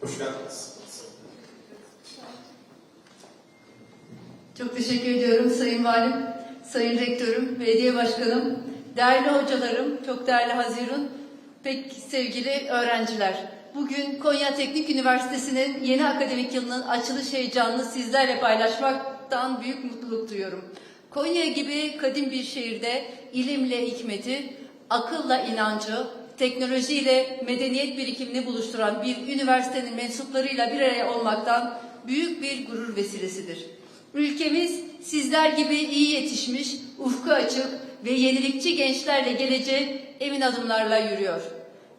Hoş geldiniz. Çok teşekkür ediyorum Sayın Valim, Sayın Rektörüm, Belediye Başkanım, değerli hocalarım, çok değerli Hazirun, pek sevgili öğrenciler. Bugün Konya Teknik Üniversitesi'nin yeni akademik yılının açılış heyecanını sizlerle paylaşmaktan büyük mutluluk duyuyorum. Konya gibi kadim bir şehirde ilimle hikmeti, akılla inancı, teknolojiyle medeniyet birikimini buluşturan bir üniversitenin mensuplarıyla bir araya olmaktan büyük bir gurur vesilesidir. Ülkemiz sizler gibi iyi yetişmiş, ufku açık ve yenilikçi gençlerle geleceğe emin adımlarla yürüyor.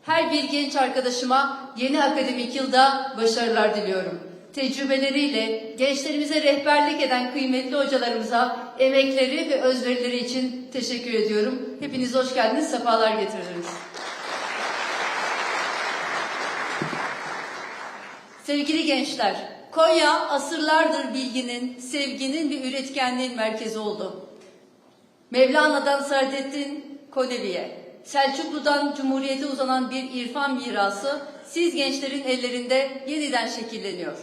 Her bir genç arkadaşıma yeni akademik yılda başarılar diliyorum. Tecrübeleriyle gençlerimize rehberlik eden kıymetli hocalarımıza emekleri ve özverileri için teşekkür ediyorum. Hepiniz hoş geldiniz, sefalar getirdiniz. Sevgili gençler, Konya asırlardır bilginin, sevginin ve üretkenliğin merkezi oldu. Mevlana'dan Saadettin Konevi'ye, Selçuklu'dan Cumhuriyet'e uzanan bir irfan mirası siz gençlerin ellerinde yeniden şekilleniyor.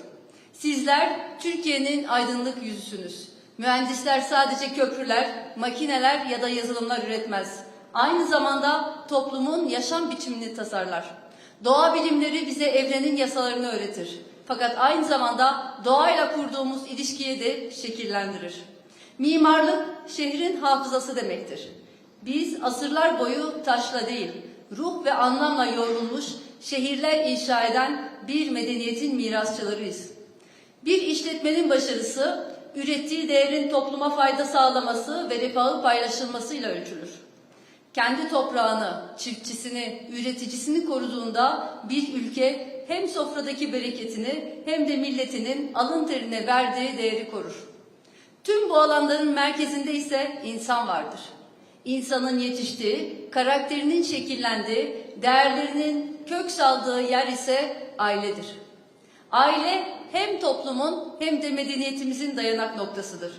Sizler Türkiye'nin aydınlık yüzüsünüz. Mühendisler sadece köprüler, makineler ya da yazılımlar üretmez. Aynı zamanda toplumun yaşam biçimini tasarlar. Doğa bilimleri bize evrenin yasalarını öğretir. Fakat aynı zamanda doğayla kurduğumuz ilişkiyi de şekillendirir. Mimarlık şehrin hafızası demektir. Biz asırlar boyu taşla değil, ruh ve anlamla yoğrulmuş şehirler inşa eden bir medeniyetin mirasçılarıyız. Bir işletmenin başarısı, ürettiği değerin topluma fayda sağlaması ve refahı paylaşılmasıyla ölçülür. Kendi toprağını, çiftçisini, üreticisini koruduğunda bir ülke hem sofradaki bereketini hem de milletinin alın terine verdiği değeri korur. Tüm bu alanların merkezinde ise insan vardır. İnsanın yetiştiği, karakterinin şekillendiği, değerlerinin kök saldığı yer ise ailedir. Aile hem toplumun hem de medeniyetimizin dayanak noktasıdır.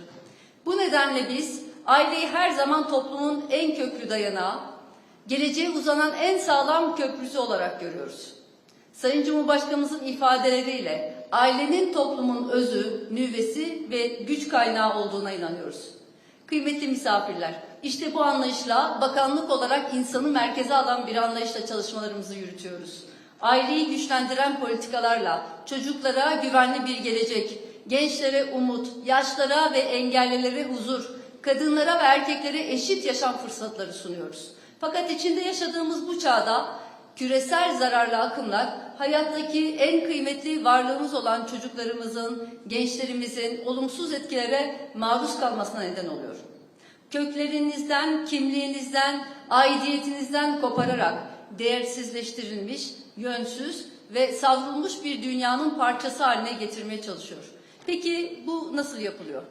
Bu nedenle biz aileyi her zaman toplumun en köklü dayanağı, geleceğe uzanan en sağlam köprüsü olarak görüyoruz. Sayın Cumhurbaşkanımızın ifadeleriyle ailenin toplumun özü, nüvesi ve güç kaynağı olduğuna inanıyoruz. Kıymetli misafirler, işte bu anlayışla bakanlık olarak insanı merkeze alan bir anlayışla çalışmalarımızı yürütüyoruz. Aileyi güçlendiren politikalarla çocuklara güvenli bir gelecek, gençlere umut, yaşlara ve engellilere huzur, kadınlara ve erkeklere eşit yaşam fırsatları sunuyoruz. Fakat içinde yaşadığımız bu çağda küresel zararlı akımlar hayattaki en kıymetli varlığımız olan çocuklarımızın, gençlerimizin olumsuz etkilere maruz kalmasına neden oluyor. Köklerinizden, kimliğinizden, aidiyetinizden kopararak değersizleştirilmiş, yönsüz ve savrulmuş bir dünyanın parçası haline getirmeye çalışıyor. Peki bu nasıl yapılıyor?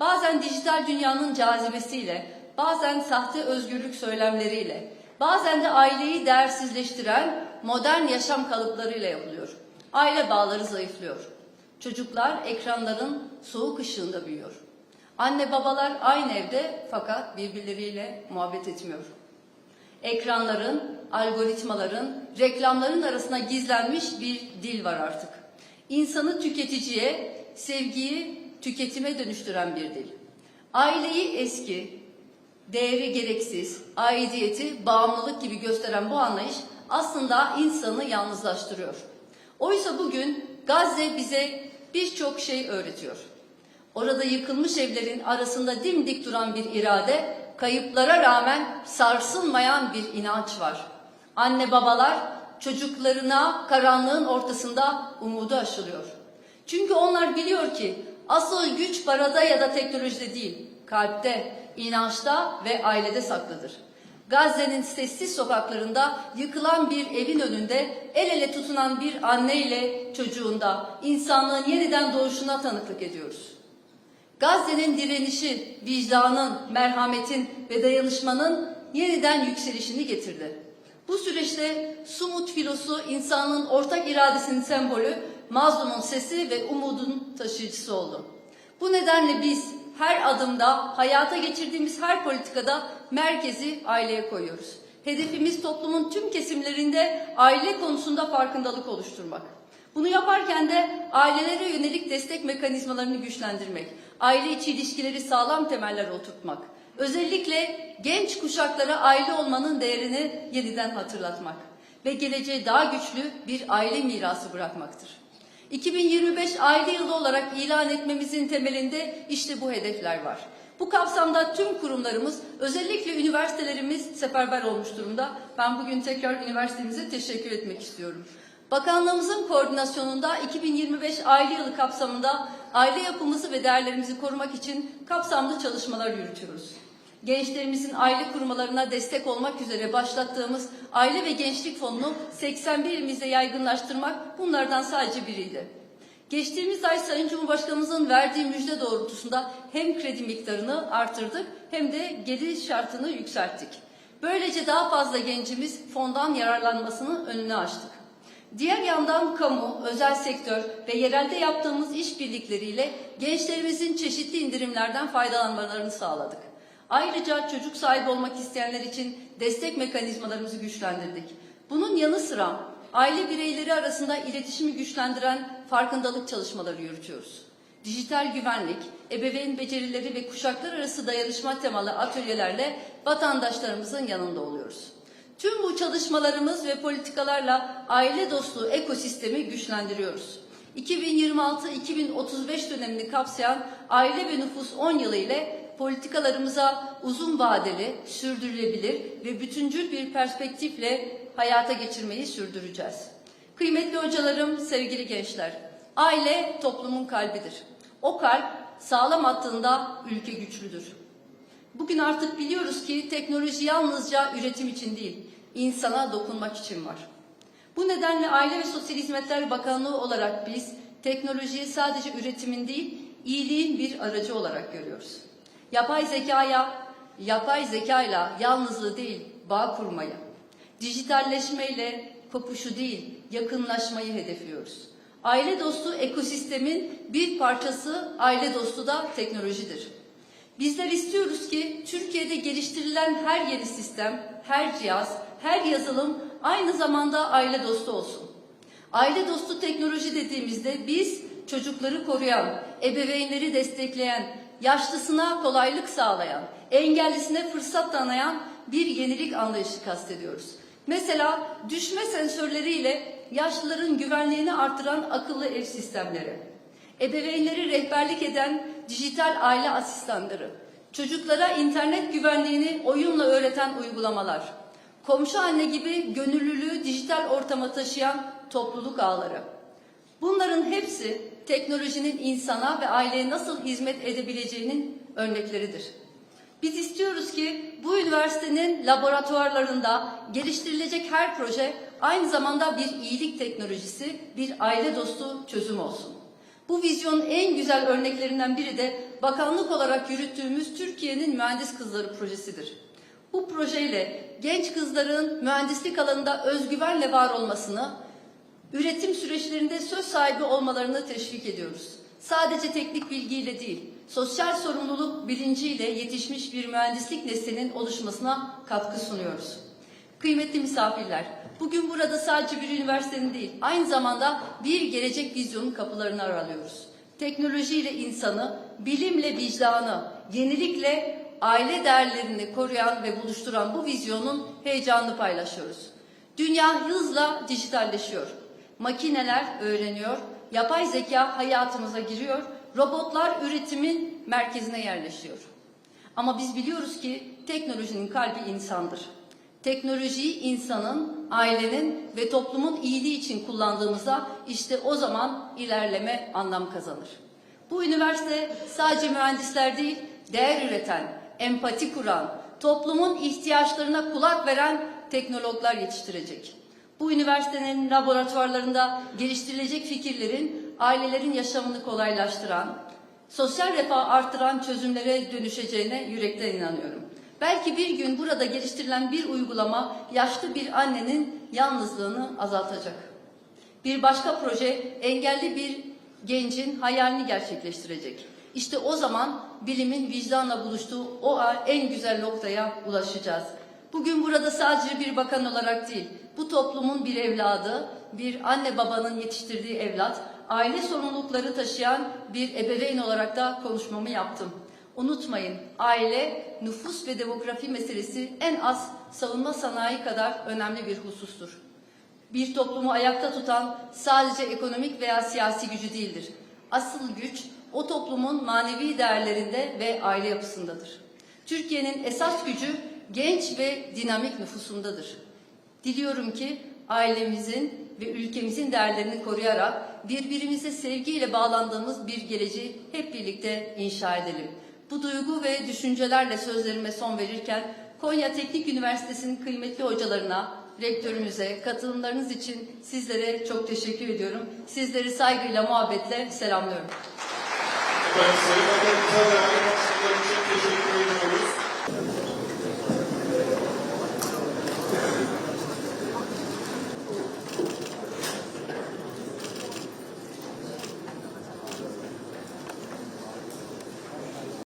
Bazen dijital dünyanın cazibesiyle, bazen sahte özgürlük söylemleriyle, bazen de aileyi değersizleştiren modern yaşam kalıplarıyla yapılıyor. Aile bağları zayıflıyor. Çocuklar ekranların soğuk ışığında büyüyor. Anne babalar aynı evde fakat birbirleriyle muhabbet etmiyor. Ekranların, algoritmaların, reklamların arasına gizlenmiş bir dil var artık. İnsanı tüketiciye, sevgiyi tüketime dönüştüren bir dil. Aileyi eski, değeri gereksiz, aidiyeti bağımlılık gibi gösteren bu anlayış aslında insanı yalnızlaştırıyor. Oysa bugün Gazze bize birçok şey öğretiyor. Orada yıkılmış evlerin arasında dimdik duran bir irade, kayıplara rağmen sarsılmayan bir inanç var. Anne babalar çocuklarına karanlığın ortasında umudu aşılıyor. Çünkü onlar biliyor ki asıl güç parada ya da teknolojide değil, kalpte, inançta ve ailede saklıdır. Gazze'nin sessiz sokaklarında yıkılan bir evin önünde el ele tutunan bir anne ile çocuğunda insanlığın yeniden doğuşuna tanıklık ediyoruz. Gazze'nin direnişi, vicdanın, merhametin ve dayanışmanın yeniden yükselişini getirdi. Bu süreçte Sumut filosu insanlığın ortak iradesinin sembolü, mazlumun sesi ve umudun taşıyıcısı oldu. Bu nedenle biz her adımda, hayata geçirdiğimiz her politikada merkezi aileye koyuyoruz. Hedefimiz toplumun tüm kesimlerinde aile konusunda farkındalık oluşturmak. Bunu yaparken de ailelere yönelik destek mekanizmalarını güçlendirmek, aile içi ilişkileri sağlam temeller oturtmak, özellikle genç kuşaklara aile olmanın değerini yeniden hatırlatmak ve geleceğe daha güçlü bir aile mirası bırakmaktır. 2025 aile yılı olarak ilan etmemizin temelinde işte bu hedefler var. Bu kapsamda tüm kurumlarımız, özellikle üniversitelerimiz seferber olmuş durumda. Ben bugün tekrar üniversitemize teşekkür etmek istiyorum. Bakanlığımızın koordinasyonunda 2025 aile yılı kapsamında aile yapımızı ve değerlerimizi korumak için kapsamlı çalışmalar yürütüyoruz. Gençlerimizin aile kurmalarına destek olmak üzere başlattığımız Aile ve Gençlik Fonu'nu 81 ilimizde yaygınlaştırmak bunlardan sadece biriydi. Geçtiğimiz ay Sayın Cumhurbaşkanımızın verdiği müjde doğrultusunda hem kredi miktarını artırdık hem de gelir şartını yükselttik. Böylece daha fazla gencimiz fondan yararlanmasını önüne açtık. Diğer yandan kamu, özel sektör ve yerelde yaptığımız işbirlikleriyle gençlerimizin çeşitli indirimlerden faydalanmalarını sağladık. Ayrıca çocuk sahibi olmak isteyenler için destek mekanizmalarımızı güçlendirdik. Bunun yanı sıra aile bireyleri arasında iletişimi güçlendiren farkındalık çalışmaları yürütüyoruz. Dijital güvenlik, ebeveyn becerileri ve kuşaklar arası dayanışma temalı atölyelerle vatandaşlarımızın yanında oluyoruz. Tüm bu çalışmalarımız ve politikalarla aile dostu ekosistemi güçlendiriyoruz. 2026-2035 dönemini kapsayan aile ve nüfus 10 yılı ile politikalarımıza uzun vadeli, sürdürülebilir ve bütüncül bir perspektifle hayata geçirmeyi sürdüreceğiz. Kıymetli hocalarım, sevgili gençler, aile toplumun kalbidir. O kalp sağlam attığında ülke güçlüdür. Bugün artık biliyoruz ki teknoloji yalnızca üretim için değil, insana dokunmak için var. Bu nedenle Aile ve Sosyal Hizmetler Bakanlığı olarak biz teknolojiyi sadece üretimin değil, iyiliğin bir aracı olarak görüyoruz. Yapay zekaya, yapay zekayla yalnızlığı değil, bağ kurmayı, dijitalleşmeyle kopuşu değil, yakınlaşmayı hedefliyoruz. Aile dostu ekosistemin bir parçası aile dostu da teknolojidir. Bizler istiyoruz ki Türkiye'de geliştirilen her yeni sistem, her cihaz, her yazılım aynı zamanda aile dostu olsun. Aile dostu teknoloji dediğimizde biz çocukları koruyan, ebeveynleri destekleyen, yaşlısına kolaylık sağlayan, engellisine fırsat tanıyan bir yenilik anlayışı kastediyoruz. Mesela düşme sensörleriyle yaşlıların güvenliğini artıran akıllı ev sistemleri, ebeveynleri rehberlik eden dijital aile asistanları, çocuklara internet güvenliğini oyunla öğreten uygulamalar, komşu anne gibi gönüllülüğü dijital ortama taşıyan topluluk ağları. Bunların hepsi teknolojinin insana ve aileye nasıl hizmet edebileceğinin örnekleridir. Biz istiyoruz ki bu üniversitenin laboratuvarlarında geliştirilecek her proje aynı zamanda bir iyilik teknolojisi, bir aile dostu çözüm olsun. Bu vizyonun en güzel örneklerinden biri de bakanlık olarak yürüttüğümüz Türkiye'nin Mühendis Kızları projesidir. Bu projeyle genç kızların mühendislik alanında özgüvenle var olmasını, üretim süreçlerinde söz sahibi olmalarını teşvik ediyoruz. Sadece teknik bilgiyle değil, sosyal sorumluluk bilinciyle yetişmiş bir mühendislik neslinin oluşmasına katkı sunuyoruz. Kıymetli misafirler, bugün burada sadece bir üniversitenin değil, aynı zamanda bir gelecek vizyonun kapılarını aralıyoruz. Teknolojiyle insanı, bilimle vicdanı, yenilikle aile değerlerini koruyan ve buluşturan bu vizyonun heyecanını paylaşıyoruz. Dünya hızla dijitalleşiyor. Makineler öğreniyor, yapay zeka hayatımıza giriyor, robotlar üretimin merkezine yerleşiyor. Ama biz biliyoruz ki teknolojinin kalbi insandır. Teknolojiyi insanın, ailenin ve toplumun iyiliği için kullandığımızda işte o zaman ilerleme anlam kazanır. Bu üniversite sadece mühendisler değil, değer üreten, empati kuran, toplumun ihtiyaçlarına kulak veren teknologlar yetiştirecek. Bu üniversitenin laboratuvarlarında geliştirilecek fikirlerin ailelerin yaşamını kolaylaştıran, sosyal refah artıran çözümlere dönüşeceğine yürekten inanıyorum. Belki bir gün burada geliştirilen bir uygulama yaşlı bir annenin yalnızlığını azaltacak. Bir başka proje engelli bir gencin hayalini gerçekleştirecek. İşte o zaman bilimin vicdanla buluştuğu o en güzel noktaya ulaşacağız. Bugün burada sadece bir bakan olarak değil, bu toplumun bir evladı, bir anne babanın yetiştirdiği evlat, aile sorumlulukları taşıyan bir ebeveyn olarak da konuşmamı yaptım. Unutmayın, aile, nüfus ve demografi meselesi en az savunma sanayi kadar önemli bir husustur. Bir toplumu ayakta tutan sadece ekonomik veya siyasi gücü değildir. Asıl güç o toplumun manevi değerlerinde ve aile yapısındadır. Türkiye'nin esas gücü genç ve dinamik nüfusundadır. Diliyorum ki ailemizin ve ülkemizin değerlerini koruyarak birbirimize sevgiyle bağlandığımız bir geleceği hep birlikte inşa edelim. Bu duygu ve düşüncelerle sözlerime son verirken Konya Teknik Üniversitesi'nin kıymetli hocalarına, rektörümüze katılımlarınız için sizlere çok teşekkür ediyorum. Sizleri saygıyla, muhabbetle selamlıyorum. Efendim Sayın Bakanımıza verdiğiniz için çok teşekkür